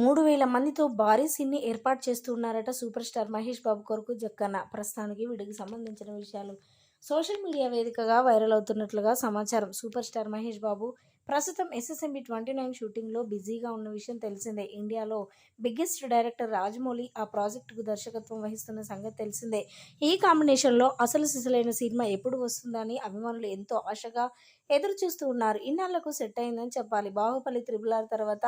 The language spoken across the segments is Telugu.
మూడు వేల మందితో భారీ సీన్ని ఏర్పాటు చేస్తున్నారట సూపర్ స్టార్ మహేష్ బాబు కొరకు జక్కన్న. ప్రస్తుతానికి వీడికి సంబంధించిన విషయాలు సోషల్ మీడియా వేదికగా వైరల్ అవుతున్నట్లుగా సమాచారం. సూపర్ స్టార్ మహేష్ బాబు ప్రస్తుతం ఎస్ఎస్ఎంబి ట్వంటీ నైన్ షూటింగ్లో బిజీగా ఉన్న విషయం తెలిసిందే. ఇండియాలో బిగ్గెస్ట్ డైరెక్టర్ రాజమౌళి ఆ ప్రాజెక్టుకు దర్శకత్వం వహిస్తున్న సంగతి తెలిసిందే. ఈ కాంబినేషన్లో అసలు సిసలైన సినిమా ఎప్పుడు వస్తుందని అభిమానులు ఎంతో ఆశగా ఎదురు చూస్తూ ఉన్నారు. ఇన్నాళ్ళకు సెట్ అయిందని చెప్పాలి. బాహుబలి త్రిబుల్ ఆర్ తర్వాత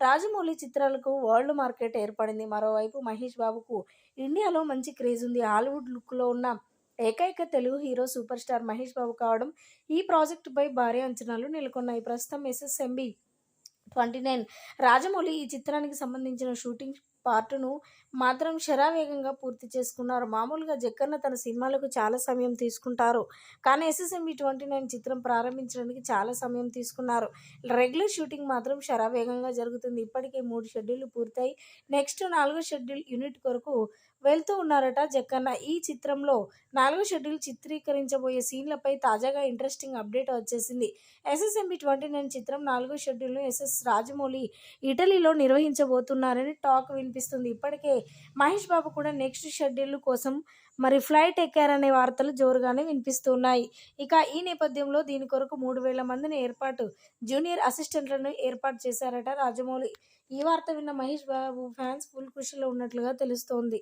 రాజమౌళి చిత్రాలకు వరల్డ్ మార్కెట్ ఏర్పడింది. మరోవైపు మహేష్ బాబుకు ఇండియాలో మంచి క్రేజ్ ఉంది. హాలీవుడ్ లుక్లో ఉన్న ఏకైక Telugu hero super star Mahesh Babu కావడం ఈ ప్రాజెక్టుపై భారీ అంచనాలు నెలకొన్నాయి. ప్రస్తుతం ఎస్ఎస్ఎంబి ట్వంటీ నైన్ రాజమౌళి ఈ చిత్రానికి సంబంధించిన షూటింగ్ పార్టును మాత్రం శరావేగంగా పూర్తి చేసుకున్నారు. మామూలుగా జక్కన్న తన సినిమాలకు చాలా సమయం తీసుకుంటారు. కానీ ఎస్ఎస్ఎంబి ట్వంటీ నైన్ చిత్రం ప్రారంభించడానికి చాలా సమయం తీసుకున్నారు. రెగ్యులర్ షూటింగ్ మాత్రం శరావేగంగా జరుగుతుంది. ఇప్పటికే మూడు షెడ్యూల్ పూర్తయి. నెక్స్ట్ నాలుగో షెడ్యూల్ యూనిట్ కొరకు వెళ్తూ ఉన్నారట జక్కన్న. ఈ చిత్రంలో నాలుగో షెడ్యూల్ చిత్రీకరించబోయే సీన్లపై తాజాగా ఇంట్రెస్టింగ్ అప్డేట్ వచ్చేసింది. ఎస్ఎస్ఎంబి ట్వంటీ నైన్ చిత్రం నాలుగో షెడ్యూల్ను ఎస్ఎస్ రాజమౌళి ఇటలీలో నిర్వహించబోతున్నారని టాక్ వినిపిస్తుంది. ఇప్పటికే మహేష్ బాబు కూడా నెక్స్ట్ షెడ్యూల్ కోసం మరి ఫ్లైట్ ఎక్కారనే వార్తలు జోరుగానే వినిపిస్తున్నాయి. ఇక ఈ నేపథ్యంలో దీని కొరకు మూడు వేల మందిని ఏర్పాటు జూనియర్ అసిస్టెంట్లను ఏర్పాటు చేశారట రాజమౌళి. ఈ వార్త విన్న మహేష్ బాబు ఫ్యాన్స్ ఫుల్ కృషిలో ఉన్నట్లుగా తెలుస్తోంది.